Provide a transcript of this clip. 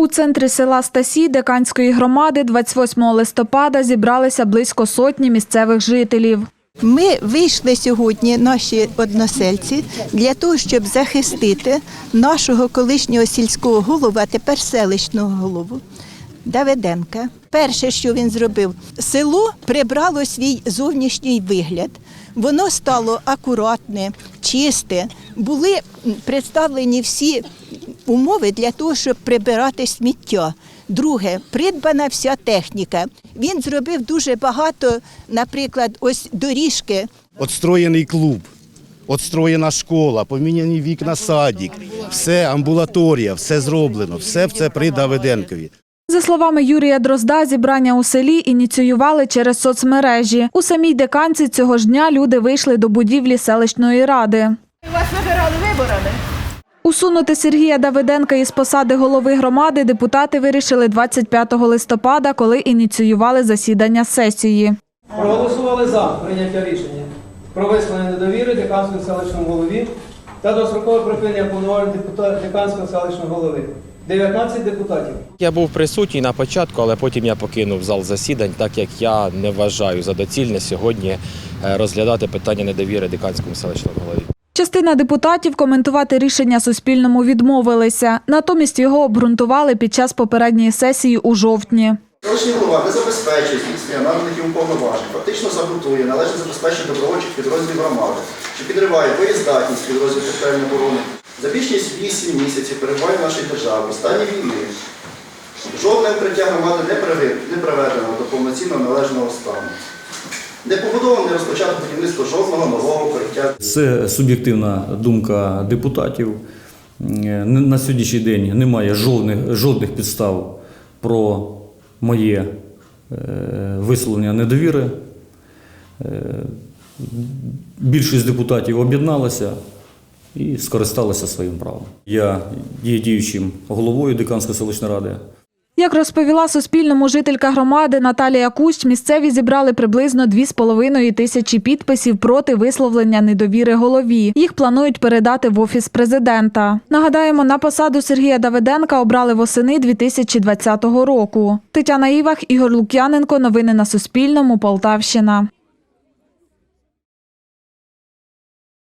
У центрі села Стасі Деканської громади 28 листопада зібралися близько сотні місцевих жителів. Ми вийшли сьогодні, наші односельці, для того, щоб захистити нашого колишнього сільського голову, а тепер селищного голову Давиденка. Перше, що він зробив, село прибрало свій зовнішній вигляд. Воно стало акуратне, чисте. Були представлені всі умови для того, щоб прибирати сміття. Друге, придбана вся техніка. Він зробив дуже багато, наприклад, ось доріжки Отстроєний клуб, отстроєна школа, поміняні вікна садик, все амбулаторія, все зроблено, все це при Давиденкові. За словами Юрія Дрозда, зібрання у селі ініціювали через соцмережі. У самій деканці цього ж дня люди вийшли до будівлі селищної ради. Вас вибирали виборами. Усунути Сергія Давиденка із посади голови громади депутати вирішили 25 листопада, коли ініціювали засідання сесії. Проголосували за прийняття рішення про висловлення недовіри деканському селищному голові та дострокове припинення повноважень деканського селищного голови. 19 депутатів. Я був присутній на початку, але потім я покинув зал засідань, так як я не вважаю за доцільне сьогодні е, розглядати питання недовіри деканському селищному голові. Частина депутатів коментувати рішення Суспільному відмовилися. Натомість його обґрунтували під час попередньої сесії у жовтні. Селищний голова не забезпечує здійснення наданих йому повноважень, фактично саботує, належне забезпечення добровольчих підрозділів громади, що підриває боєздатність підрозділів територіальної оборони. За більш ніж 8 місяців перебуває в нашій державі в стані війни. Жодне укриття громади не приведено до повноцінного належного стану. Не побудовано, не розпочато будівництво жодного нового укриття. Це суб'єктивна думка депутатів. На сьогоднішній день немає жодних, жодних підстав про моє е, висловлення недовіри. Е, Більшість депутатів об'єдналася і скористалася своїм правом. Я є діючим головою Деканської селищної ради. Як розповіла Суспільному жителька громади Наталія Кущ, місцеві зібрали приблизно 2,5 тисячі підписів проти висловлення недовіри голові. Їх планують передати в офіс президента. Нагадаємо, на посаду Сергія Давиденка обрали восени 2020 року. Тетяна Івах, Ігор Лук'яненко. Новини на Суспільному. Полтавщина.